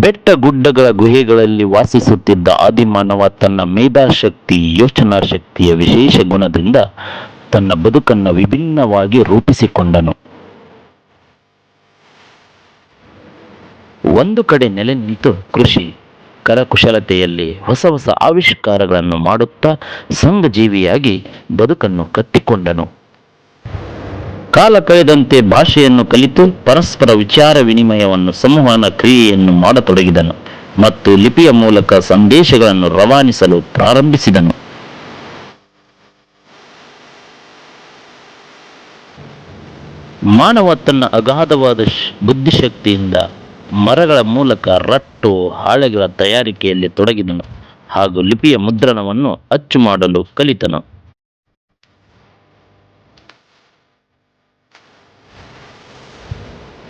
ಬೆಟ್ಟ ಗುಡ್ಡಗಳ ಗುಹೆಗಳಲ್ಲಿ ವಾಸಿಸುತ್ತಿದ್ದ ಆದಿಮಾನವ ತನ್ನ ಮೇಧಾಶಕ್ತಿ ಯೋಚನಾ ಶಕ್ತಿಯ ವಿಶೇಷ ಗುಣದಿಂದ ತನ್ನ ಬದುಕನ್ನು ವಿಭಿನ್ನವಾಗಿ ರೂಪಿಸಿಕೊಂಡನು. ಒಂದು ಕಡೆ ನೆಲೆ ನಿಂತು ಕೃಷಿ, ಕರಕುಶಲತೆಯಲ್ಲಿ ಹೊಸ ಹೊಸ ಆವಿಷ್ಕಾರಗಳನ್ನು ಮಾಡುತ್ತಾ, ಸಂಘಜೀವಿಯಾಗಿ ಬದುಕನ್ನು ಕಟ್ಟಿಕೊಂಡನು. ಕಾಲ ಕಳೆದಂತೆ ಭಾಷೆಯನ್ನು ಕಲಿತು ಪರಸ್ಪರ ವಿಚಾರ ವಿನಿಮಯವನ್ನು, ಸಂವಹನ ಕ್ರಿಯೆಯನ್ನು ಮಾಡತೊಡಗಿದನು ಮತ್ತು ಲಿಪಿಯ ಮೂಲಕ ಸಂದೇಶಗಳನ್ನು ರವಾನಿಸಲು ಪ್ರಾರಂಭಿಸಿದನು. ಮಾನವ ತನ್ನ ಅಗಾಧವಾದ ಬುದ್ಧಿಶಕ್ತಿಯಿಂದ ಮರಗಳ ಮೂಲಕ ರಟ್ಟು ಹಾಳೆಗಳ ತಯಾರಿಕೆಯಲ್ಲಿ ತೊಡಗಿದನು ಹಾಗೂ ಲಿಪಿಯ ಮುದ್ರಣವನ್ನು ಅಚ್ಚು ಮಾಡಲು ಕಲಿತನು.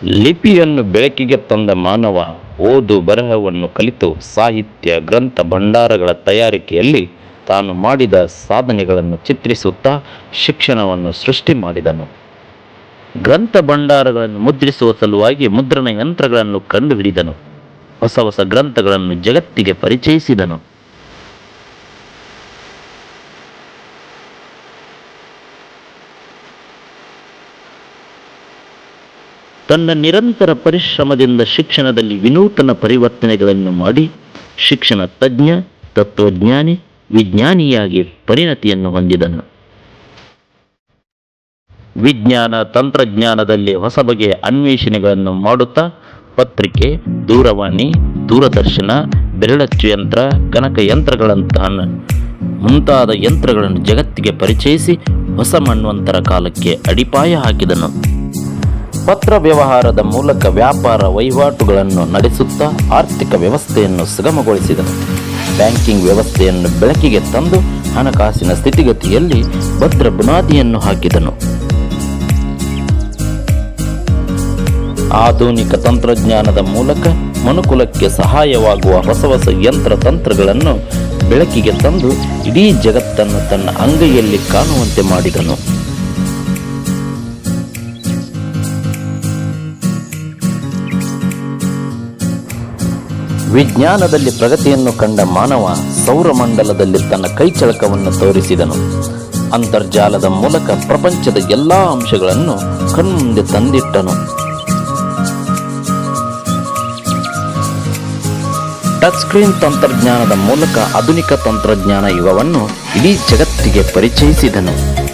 ಲಿಪಿಯನ್ನು ಬೆಳಕಿಗೆ ತಂದ ಮಾನವ ಓದು ಬರಹವನ್ನು ಕಲಿತು ಸಾಹಿತ್ಯ, ಗ್ರಂಥ, ಭಂಡಾರಗಳ ತಯಾರಿಕೆಯಲ್ಲಿ ತಾನು ಮಾಡಿದ ಸಾಧನೆಗಳನ್ನು ಚಿತ್ರಿಸುತ್ತಾ ಶಿಕ್ಷಣವನ್ನು ಸೃಷ್ಟಿ ಮಾಡಿದನು. ಗ್ರಂಥ ಭಂಡಾರಗಳನ್ನು ಮುದ್ರಿಸುವ ಸಲುವಾಗಿ ಮುದ್ರಣ ಯಂತ್ರಗಳನ್ನು ಕಂಡುಹಿಡಿದನು. ಹೊಸ ಹೊಸ ಗ್ರಂಥಗಳನ್ನು ಜಗತ್ತಿಗೆ ಪರಿಚಯಿಸಿದನು. ತನ್ನ ನಿರಂತರ ಪರಿಶ್ರಮದಿಂದ ಶಿಕ್ಷಣದಲ್ಲಿ ವಿನೂತನ ಪರಿವರ್ತನೆಗಳನ್ನು ಮಾಡಿ ಶಿಕ್ಷಣ ತಜ್ಞ, ತತ್ವಜ್ಞಾನಿ, ವಿಜ್ಞಾನಿಯಾಗಿ ಪರಿಣತಿಯನ್ನು ಹೊಂದಿದನು. ವಿಜ್ಞಾನ ತಂತ್ರಜ್ಞಾನದಲ್ಲಿ ಹೊಸ ಬಗೆಯ ಅನ್ವೇಷಣೆಗಳನ್ನು ಮಾಡುತ್ತಾ ಪತ್ರಿಕೆ, ದೂರವಾಣಿ, ದೂರದರ್ಶನ, ಬೆರಳಚ್ಚು ಯಂತ್ರ ಗಣಕ ಯಂತ್ರಗಳಂತಹ ಮುಂತಾದ ಯಂತ್ರಗಳನ್ನು ಜಗತ್ತಿಗೆ ಪರಿಚಯಿಸಿ ಹೊಸ ಮನ್ವಂತರ ಕಾಲಕ್ಕೆ ಅಡಿಪಾಯ ಹಾಕಿದನು. ಪತ್ರ ವ್ಯವಹಾರದ ಮೂಲಕ ವ್ಯಾಪಾರ ವಹಿವಾಟುಗಳನ್ನು ನಡೆಸುತ್ತಾ ಆರ್ಥಿಕ ವ್ಯವಸ್ಥೆಯನ್ನು ಸುಗಮಗೊಳಿಸಿದನು. ಬ್ಯಾಂಕಿಂಗ್ ವ್ಯವಸ್ಥೆಯನ್ನು ಬೆಳಕಿಗೆ ತಂದು ಹಣಕಾಸಿನ ಸ್ಥಿತಿಗತಿಯಲ್ಲಿ ಭದ್ರ ಬುನಾದಿಯನ್ನು ಹಾಕಿದನು. ಆಧುನಿಕ ತಂತ್ರಜ್ಞಾನದ ಮೂಲಕ ಮನುಕುಲಕ್ಕೆ ಸಹಾಯವಾಗುವ ಹೊಸ ಹೊಸ ಯಂತ್ರ ತಂತ್ರಗಳನ್ನು ಬೆಳಕಿಗೆ ತಂದು ಇಡೀ ಜಗತ್ತನ್ನು ತನ್ನ ಅಂಗೈಯಲ್ಲಿ ಕಾಣುವಂತೆ ಮಾಡಿದನು. ವಿಜ್ಞಾನದಲ್ಲಿ ಪ್ರಗತಿಯನ್ನು ಕಂಡ ಮಾನವ ಸೌರಮಂಡಲದಲ್ಲಿ ತನ್ನ ಕೈಚಳಕವನ್ನು ತೋರಿಸಿದನು. ಅಂತರ್ಜಾಲದ ಮೂಲಕ ಪ್ರಪಂಚದ ಎಲ್ಲಾ ಅಂಶಗಳನ್ನು ಕಣ್ಮುಂದೆ ತಂದಿಟ್ಟನು. ಟಚ್ ಸ್ಕ್ರೀನ್ ತಂತ್ರಜ್ಞಾನದ ಮೂಲಕ ಆಧುನಿಕ ತಂತ್ರಜ್ಞಾನ ಯುಗವನ್ನು ಇಡೀ ಜಗತ್ತಿಗೆ ಪರಿಚಯಿಸಿದನು.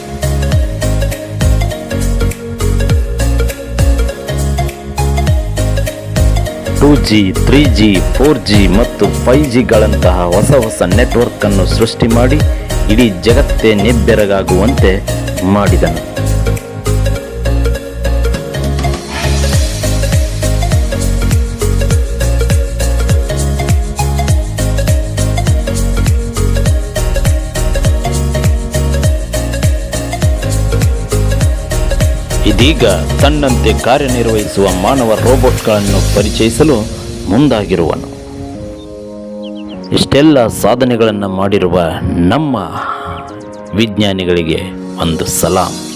Two G three G four G ಮತ್ತು ಫೈವ್ ಜಿಗಳಂತಹ ಹೊಸ ಹೊಸ ನೆಟ್ವರ್ಕನ್ನು ಸೃಷ್ಟಿ ಮಾಡಿ ಇಡೀ ಜಗತ್ತೇ ನಿಬ್ಬೆರಗಾಗುವಂತೆ ಮಾಡಿದನು. ಇದೀಗ ತನ್ನಂತೆ ಕಾರ್ಯನಿರ್ವಹಿಸುವ ಮಾನವ ರೋಬೋಟ್ಗಳನ್ನು ಪರಿಚಯಿಸಲು ಮುಂದಾಗಿರುವನು. ಇಷ್ಟೆಲ್ಲ ಸಾಧನೆಗಳನ್ನು ಮಾಡಿರುವ ನಮ್ಮ ವಿಜ್ಞಾನಿಗಳಿಗೆ ಒಂದು ಸಲಾಂ.